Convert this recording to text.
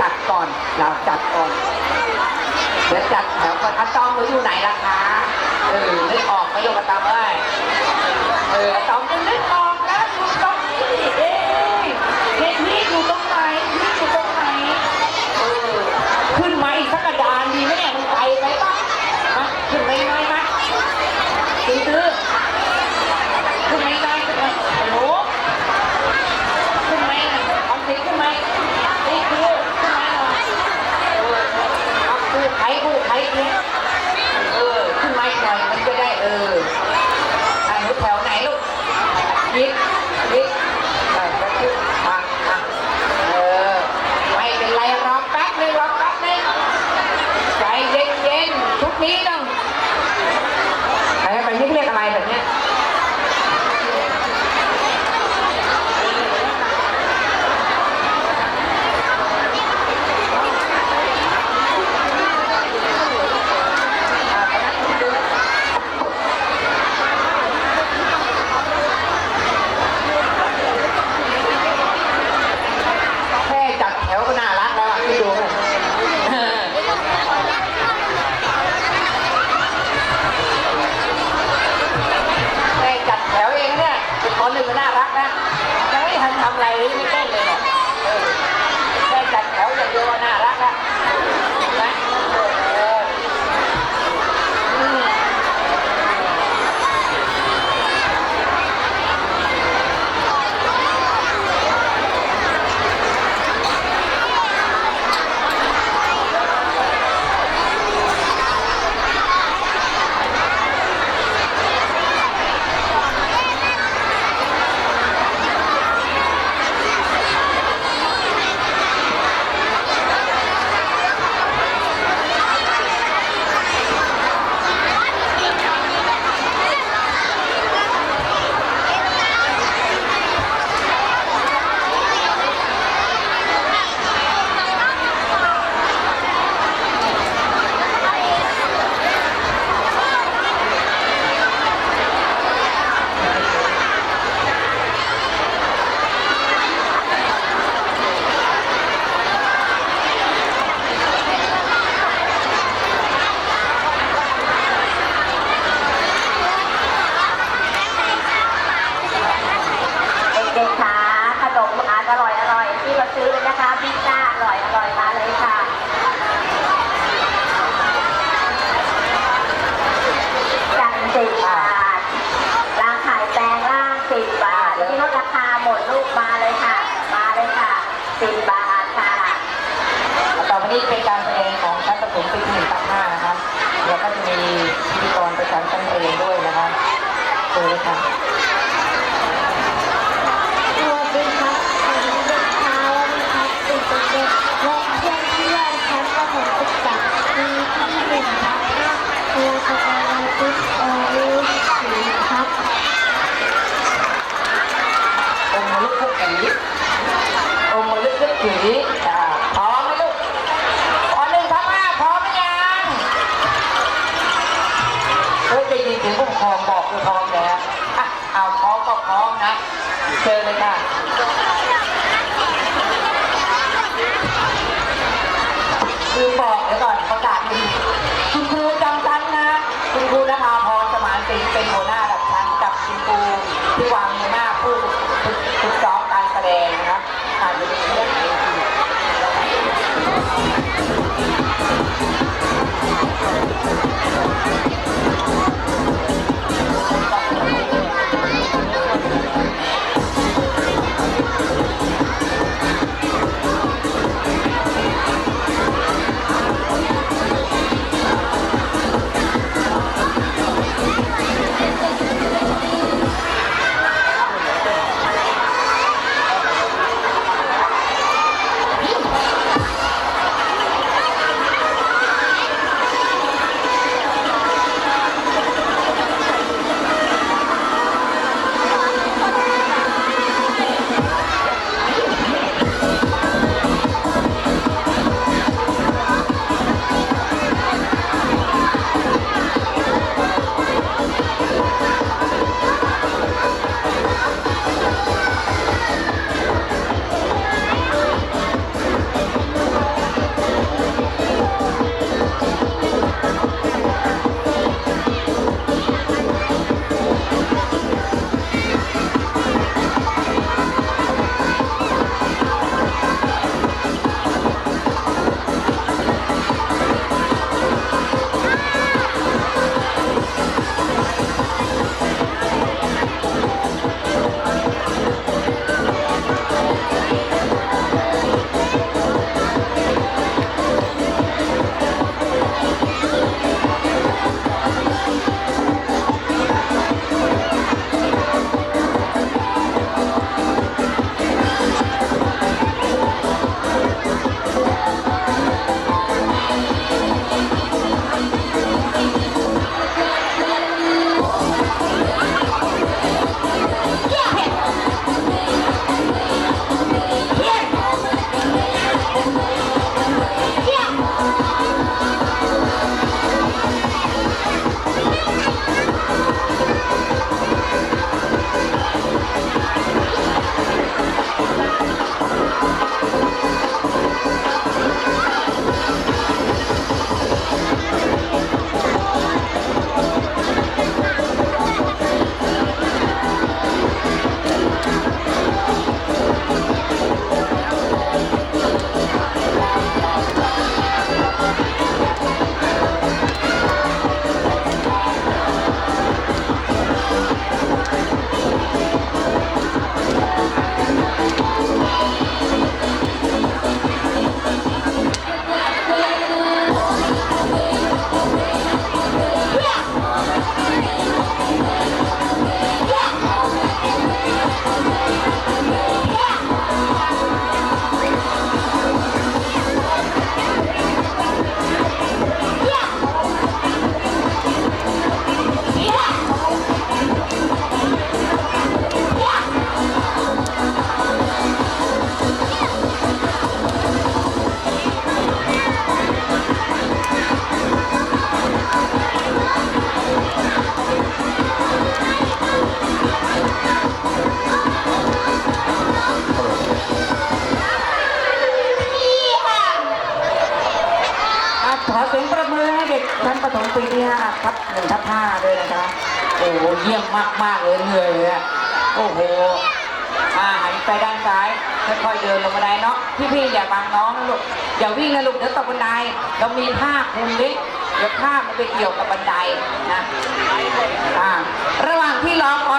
จัดก่อน เราจัดก่อนเดี๋ยวจัดแถวก่อนอาตอมเขาอยู่ไหนล่ะคะเออนึกออกไม่ยกตามเลยเอออาอม ถึงผู้ปกครองบอกผู้ปกครองแล้วอะเอาพร้อมก็พร้อมนะเจอเลยค่ะคือบอกเดี๋ยวก่อนประกาศ ถงปีที่ห้าทับหนึ่งทับห้าเลยนะคะโอ้โหเยี่ยมมากมากเลยเหนื่อยเลยโอ้โหอ่าหันไปด้านซ้ายค่อยๆเดินลงบันไดเนาะพี่ๆอย่าบังน้องนะลูกอย่าวิ่งนะลูกเดี๋ยวตกบันไดเรามีผ้าคลุมดิเดี๋ยวผ้ามันไปเกี่ยวกับบันไดนะอ่าระหว่างที่รอคอ